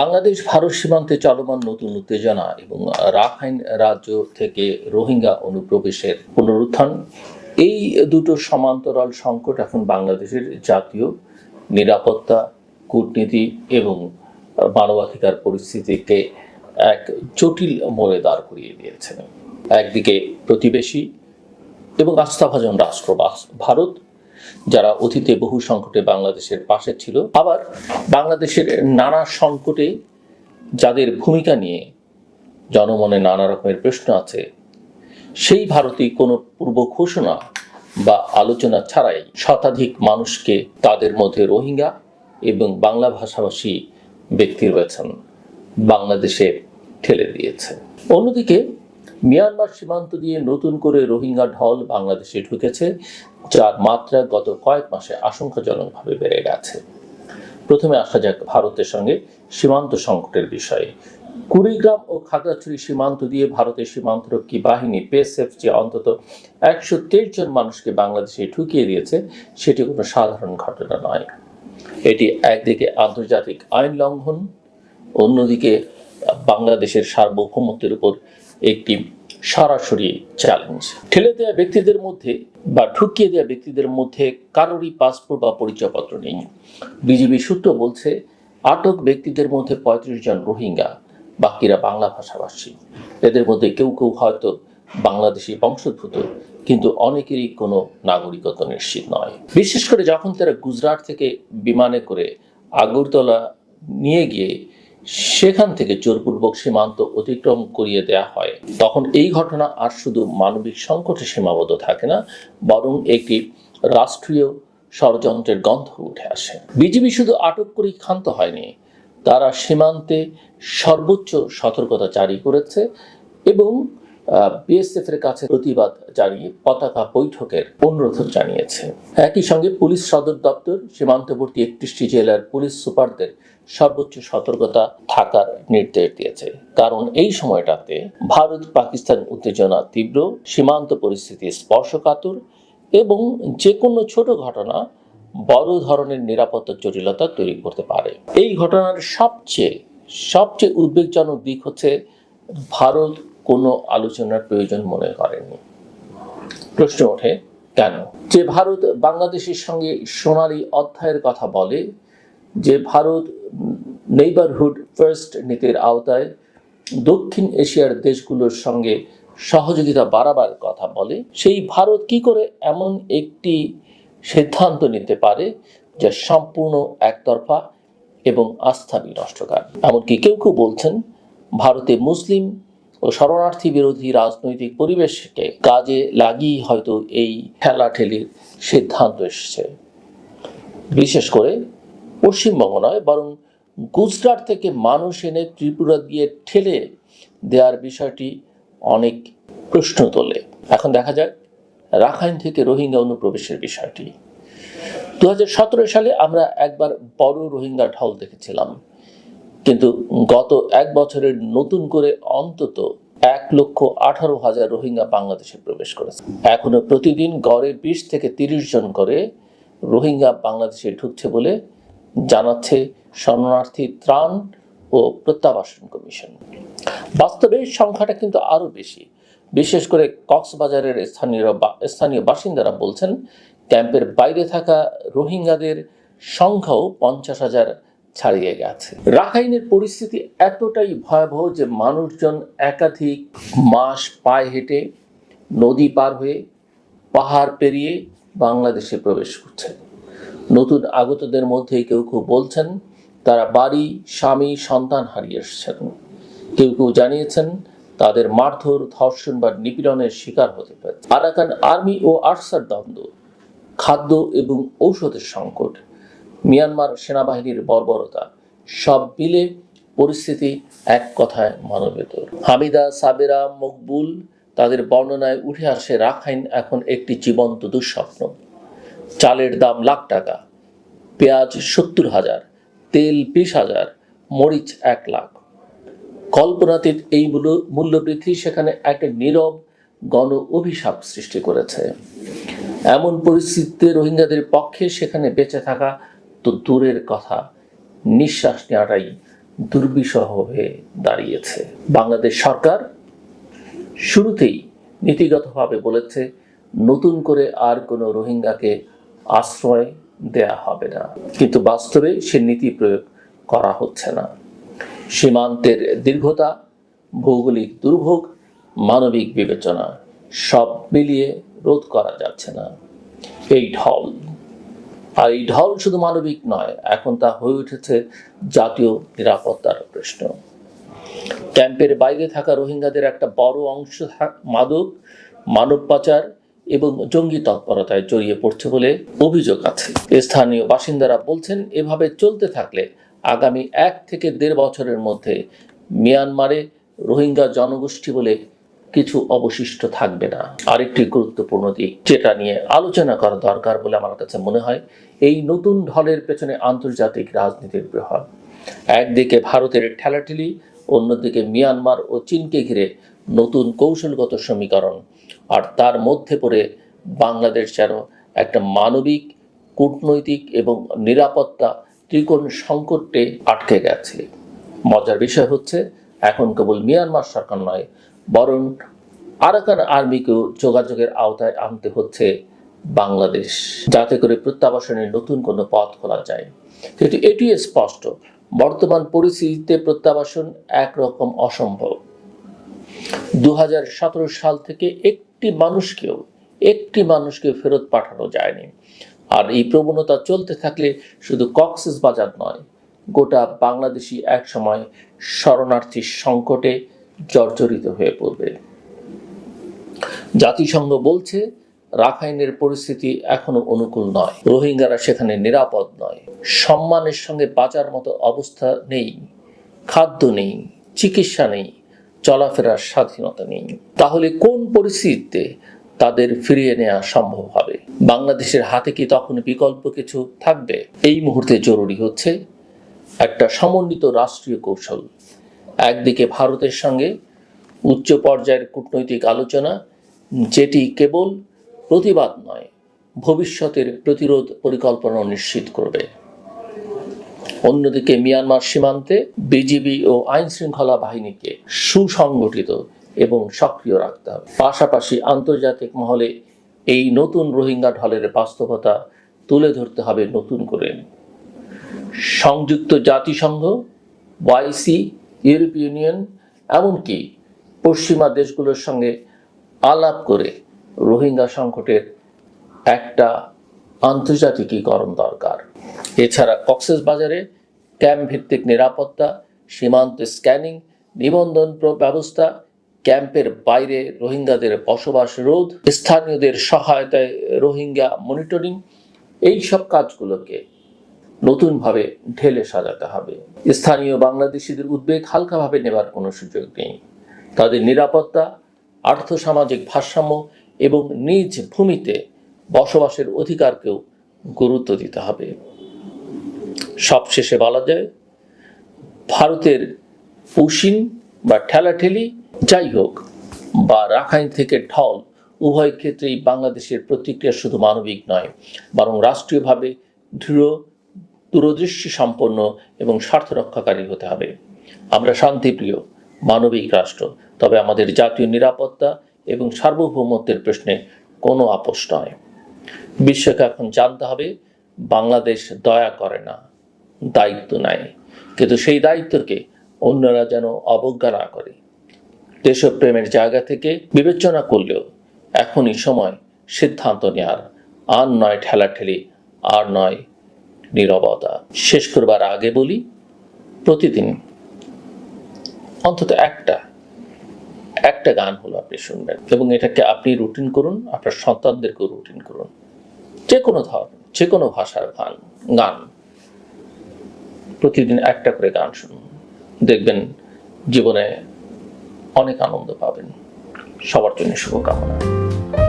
বাংলাদেশ ভারত সীমান্তে চলমান নতুন উত্তেজনা এবং রাখাইন রাজ্য থেকে রোহিঙ্গা অনুপ্রবেশের পুনরুত্থান, এই দুটো সমান্তরাল সংকট এখন বাংলাদেশের জাতীয় নিরাপত্তা, কূটনীতি এবং মানবাধিকার পরিস্থিতিকে এক জটিল মোড়ে দাঁড় করিয়ে দিয়েছে। একদিকে প্রতিবেশী এবং আস্থাভাজন রাষ্ট্র, ভারত যারা অতীতে বহু সংকটে বাংলাদেশের পাশে ছিল, আবার বাংলাদেশের নানা সংকটে যাদের ভূমিকা নিয়ে জনমনে নানা রকমের প্রশ্ন আছে, সেই ভারতই কোনো পূর্ব ঘোষণা বা আলোচনা ছাড়াই শতাধিক মানুষকে তাদের মধ্যে রোহিঙ্গা এবং বাংলা ভাষাভাষী ব্যক্তি রয়েছেন বাংলাদেশে ঠেলে দিয়েছে। অন্যদিকে মিয়ানমার সীমান্ত দিয়ে নতুন করে রোহিঙ্গা ঢল বাংলাদেশে ঢুকেছে, যার মাত্রা গত কয়েক মাসে আশঙ্কাজনকভাবে বেড়ে গেছে। প্রথমে আসা যাক ভারতের সঙ্গে সীমান্ত সংকটের বিষয়ে। কুড়িগ্রাম ও খাগড়াছড়ি সীমান্ত দিয়ে ভারতের সীমান্তরক্ষী বাহিনী পিএসএফ যে অন্তত একশো তেইশ জন মানুষকে বাংলাদেশে ঢুকিয়ে দিয়েছে, সেটি কোনো সাধারণ ঘটনা নয়। এটি একদিকে আন্তর্জাতিক আইন লঙ্ঘন, অন্যদিকে বাংলাদেশের সার্বভৌমত্বের উপর একটি সরাসরি চ্যালেঞ্জ ঠেলে দেওয়া ব্যক্তিদের মধ্যে বা ঢুকিয়ে দেওয়া ব্যক্তিদের মধ্যে কারোরই পাসপোর্ট বা পরিচয়পত্র নেই। বিজিবি সূত্র বলছে, আটক ব্যক্তিদের মধ্যে পঁয়ত্রিশ জন রোহিঙ্গা, বাকিরা বাংলা ভাষাভাষী। এদের মধ্যে কেউ কেউ হয়তো বাংলাদেশি বংশোদ্ভূত, কিন্তু অনেকেরই কোনো নাগরিকত্ব নিশ্চিত নয়। বিশেষ করে যখন তারা গুজরাট থেকে বিমানে করে আগরতলা নিয়ে গিয়ে সেখান থেকে জোরপূর্বক সীমান্ত অতিক্রম করিয়ে দেয়া হয়। তখন এই ঘটনা আর শুধু মানবিক সংকটে সীমাবদ্ধ থাকে না, বরং একটি রাষ্ট্রীয় ষড়যন্ত্রের গন্ধ উঠে আসে। বিজিবি শুধু আটক করেই ক্ষান্ত হয়নি, তারা সীমান্তে সর্বোচ্চ সতর্কতা জারি করেছে এবং বিএসএফ এর কাছে প্রতিবাদ জানিয়ে পতাকা বৈঠকের অনুরোধ জানিয়েছে। একই সঙ্গে পুলিশ সদর দপ্তর সীমান্তবর্তী একত্রিশটি জেলার পুলিশ সুপারদের সর্বোচ্চ সতর্কতা থাকার নির্দেশ দিয়েছে। কারণ এই সময়টাতে ভারত পাকিস্তান উত্তেজনা তীব্র, সীমান্ত পরিস্থিতি স্পর্শকাতর এবং যে কোনো ছোট ঘটনা বড় ধরনের নিরাপত্তা জটিলতা তৈরি করতে পারে। এই ঘটনার সবচেয়ে সবচেয়ে উদ্বেগজনক দিক হচ্ছে ভারত কোনো আলোচনার প্রয়োজন মনে করেনি প্রশ্ন ওঠে, কেন? যে ভারত বাংলাদেশের সঙ্গে সোনালি অধ্যায়ের কথা বলে, যে ভারত নেইবারহুড ফার্স্ট নীতির আওতায় দক্ষিণ এশিয়ার দেশগুলোর সঙ্গে সহযোগিতা বাড়াবার কথা বলে, সেই ভারত কি করে এমন একটি সিদ্ধান্ত নিতে পারে যা সম্পূর্ণ একতরফা এবং আস্থা বিনষ্টকার এমনকি কেউ কেউ বলছেন, ভারতে মুসলিম ও শরণার্থী বিরোধী রাজনৈতিক পরিবেশকে কাজে লাগিয়ে হয়তো এই ঠেলাঠেলির সিদ্ধান্ত এসেছে। বিশেষ করে পশ্চিমবঙ্গ নয়, বরং গুজরাট থেকে মানুষ এনে ত্রিপুরা দিয়ে ঠেলে দেওয়ার বিষয়টি অনেক প্রশ্ন তোলে। এখন দেখা যাক রাখাইন থেকে রোহিঙ্গা অনুপ্রবেশের বিষয়টি। দু হাজার সতেরো সালে আমরা একবার বড় রোহিঙ্গা ঢল দেখেছিলাম। কিন্তু গত এক বছরের নতুন করে অন্তত এক লক্ষ আঠারো হাজার রোহিঙ্গা বাংলাদেশে প্রবেশ করেছে। এখনও প্রতিদিন গড়ে বিশ থেকে তিরিশ জন করে রোহিঙ্গা বাংলাদেশে ঢুকছে বলে জানাচ্ছে শরণার্থী ত্রাণ ও প্রত্যাবাসন কমিশন। বাস্তবে সংখ্যাটা কিন্তু আরও বেশি। বিশেষ করে কক্সবাজারের স্থানীয় স্থানীয় বাসিন্দারা বলছেন, ক্যাম্পের বাইরে থাকা রোহিঙ্গাদের সংখ্যাও পঞ্চাশ হাজার ছাড়িয়ে গেছে। রাখাইনের পরিস্থিতি এতটাই ভয়াবহ যে মানুষজন একাধিক মাস পায়ে হেঁটে নদী পার হয়ে পাহাড় পেরিয়ে বাংলাদেশে প্রবেশ করছে। নতুন আগতদের মধ্যে কেউ কেউ বলছেন, তারা বাড়ি, স্বামী, সন্তান হারিয়ে এসেছেন। কেউ কেউ জানিয়েছেন, তাদের মারধর, ধর্ষণ বা নিপীড়নের শিকার হতে পারে। আরাকান আর্মি ও আরসার দ্বন্দ্ব, খাদ্য এবং ঔষধের সংকট মিয়ানমার সেনাবাহিনীর বর্বরতা, সব মিলে পরিস্থিতি এক কথায় মানবেতর হামিদা, সাবেরা, মকবুল তাদের বর্ণনায় উঠে আসে, রাখাইন এখন একটি জীবন্ত দুঃস্বপ্ন। চালের দাম লাখ টাকা, পেঁয়াজ সত্তর হাজার, তেল বিশ হাজার, মরিচ এক লাখ। কল্পনাতীত এই মূল্যবৃদ্ধি সেখানে একটা নীরব গণ অভিশাপ সৃষ্টি করেছে। এমন পরিস্থিতিতে রোহিঙ্গাদের পক্ষে সেখানে বেঁচে থাকা তো দূরের কথা নিঃশ্বাস নেওয়াটাই দুর্বিষহ হয়ে দাঁড়িয়েছে। বাংলাদেশ সরকার শুরুতেই নীতিগতভাবে বলেছে, নতুন করে আর কোনো রোহিঙ্গাকে আশ্রয় দেয়া হবে না। কিন্তু বাস্তবে সে নীতি প্রয়োগ করা হচ্ছে না। সীমান্তের দীর্ঘতা, ভৌগোলিক দুর্ভোগ, মানবিক বিবেচনা সব মিলিয়ে রোধ করা যাচ্ছে না। এই ঢল আর এই ঢল শুধু মানবিক নয়, এখন তা হয়ে উঠেছে জাতীয় নিরাপত্তার প্রশ্ন। ক্যাম্পের বাইরে থাকা রোহিঙ্গাদের একটা বড় অংশ মাদক, মানব পাচার এবং জঙ্গি তৎপরতায় জড়িয়ে পড়ছে বলে অভিযোগ আছে। স্থানীয় বাসিন্দারা বলছেন, এভাবে চলতে থাকলে আগামী এক থেকে দেড় বছরের মধ্যে মিয়ানমারে রোহিঙ্গা জনগোষ্ঠী বলে কিছু অবশিষ্ট থাকবে না। আরেকটি গুরুত্বপূর্ণ দিক, যেটা নিয়ে আলোচনা করা দরকার বলে আমার কাছে মনে হয়, এই নতুন ঢলের পেছনে আন্তর্জাতিক রাজনীতির প্রভাব একদিকে ভারতের ঠেলাঠেলি, অন্যদিকে মিয়ানমার ও চীনকে ঘিরে নতুন কৌশলগত সমীকরণ, আর তার মধ্যে পড়ে বাংলাদেশ যেন একটা মানবিক, কূটনৈতিক এবং নিরাপত্তা ত্রিকোণ সংকটে আটকে গেছে। মজার বিষয় হচ্ছে, এখন কেবল মিয়ানমার সরকার নয় বরং আরাকান আর্মিকেও যোগাযোগের আওতায় আনতে হচ্ছে বাংলাদেশ। যাতে করে প্রত্যাবাসনের নতুন কোনো পথ খোলা যায়। কিন্তু এটি স্পষ্ট, বর্তমান পরিস্থিতিতে প্রত্যাবাসন একরকম অসম্ভব। দু হাজার সতেরো সাল থেকে একটি মানুষকেও, একটি মানুষকে ফেরত পাঠানো যায়নি। আর এই প্রবণতা চলতে থাকলে শুধু কক্সেস বাজার নয়, গোটা বাংলাদেশি এক সময় শরণার্থী সংকটে জর্জরিত হয়ে পড়বে। জাতিসংঘ বলছে, রাখাইনের পরিস্থিতি এখনও অনুকূল নয়। রোহিঙ্গারা সেখানে নিরাপদ নয়। সম্মানের সঙ্গে বাঁচার মতো অবস্থা নেই। খাদ্য নেই, চিকিৎসা নেই, চলাফেরার স্বাধীনতা নেই। তাহলে কোন পরিস্থিতিতে তাদের ফিরিয়ে নেওয়া সম্ভব হবে? বাংলাদেশের হাতে কি তখন বিকল্প কিছু থাকবে? এই মুহূর্তে জরুরি হচ্ছে একটা সমন্বিত রাষ্ট্রীয় কৌশল। একদিকে ভারতের সঙ্গে উচ্চ পর্যায়ের কূটনৈতিক আলোচনা, যেটি কেবল প্রতিবাদ নয়, ভবিষ্যতের প্রতিরোধ পরিকল্পনা নিশ্চিত করবে। অন্যদিকে মিয়ানমার সীমান্তে বিজিবি ও আইন শৃঙ্খলা বাহিনীকে সুসংগঠিত এবং সক্রিয় রাখতে হবে। পাশাপাশি আন্তর্জাতিক মহলে এই নতুন রোহিঙ্গা ঢলের বাস্তবতা তুলে ধরতে হবে নতুন করে। সংযুক্ত জাতিসংঘ ওয়াইসি ইউরোপীয় ইউনিয়ন এমনকি পশ্চিমা দেশগুলোর সঙ্গে আলাপ করে রোহিঙ্গা সংকটের একটা আন্তর্জাতিকীকরণ দরকার। এছাড়া কক্সেস বাজারে ক্যাম্প ভিত্তিক নিরাপত্তা, সীমান্ত স্ক্যানিং, নিবন্ধন ব্যবস্থা, ক্যাম্পের বাইরে রোহিঙ্গাদের বসবাস রোধ, স্থানীয়দের সহায়তায় রোহিঙ্গা মনিটরিং এই সব কাজগুলোকে নতুনভাবে ঢেলে সাজাতে হবে। স্থানীয় বাংলাদেশিদের উদ্বেগ হালকাভাবে নেবার কোনো সুযোগ নেই। তাদের নিরাপত্তা, আর্থসামাজিক ভারসাম্য এবং নিজ ভূমিতে বসবাসের অধিকারকেও গুরুত্ব দিতে হবে। সবশেষে বলা যায়, ভারতের পুশিন বা ঠেলাঠেলি যাই হোক বা রাখাইন থেকে ঢল উভয় ক্ষেত্রেই বাংলাদেশের প্রতিক্রিয়া শুধু মানবিক নয়, বরং রাষ্ট্রীয়ভাবে দৃঢ় দূরদৃষ্টি সম্পন্ন এবং স্বার্থ রক্ষাকারী হতে হবে। আমরা শান্তিপ্রিয়, মানবিক রাষ্ট্র, তবে আমাদের জাতীয় নিরাপত্তা এবং সার্বভৌমত্বের প্রশ্নে কোনো আপোষ নয়। বিশ্বকে এখন জানতে হবে, বাংলাদেশ দয়া করে না, দায়িত্ব নেয়। কিন্তু সেই দায়িত্বকে অন্যরা যেন অবজ্ঞা না করে। দেশপ্রেমের জায়গা থেকে বিবেচনা করলেও এখনই সময় সিদ্ধান্ত নেওয়ার আর নয় ঠেলাঠেলি, আর নয় নীরবতা। শেষ করবার আগে বলি, প্রতিদিন, অন্তত একটা একটা গান হলো আপনি শুনবেন এবং এটাকে আপনি রুটিন করুন, আপনার সন্তানদেরকেও রুটিন করুন। যে কোনো ধরনের যে কোনো ভাষার গান গান। প্রতিদিন একটা করে গান শুনুন। দেখবেন জীবনে অনেক আনন্দ পাবেন। সবার জন্য শুভকামনা।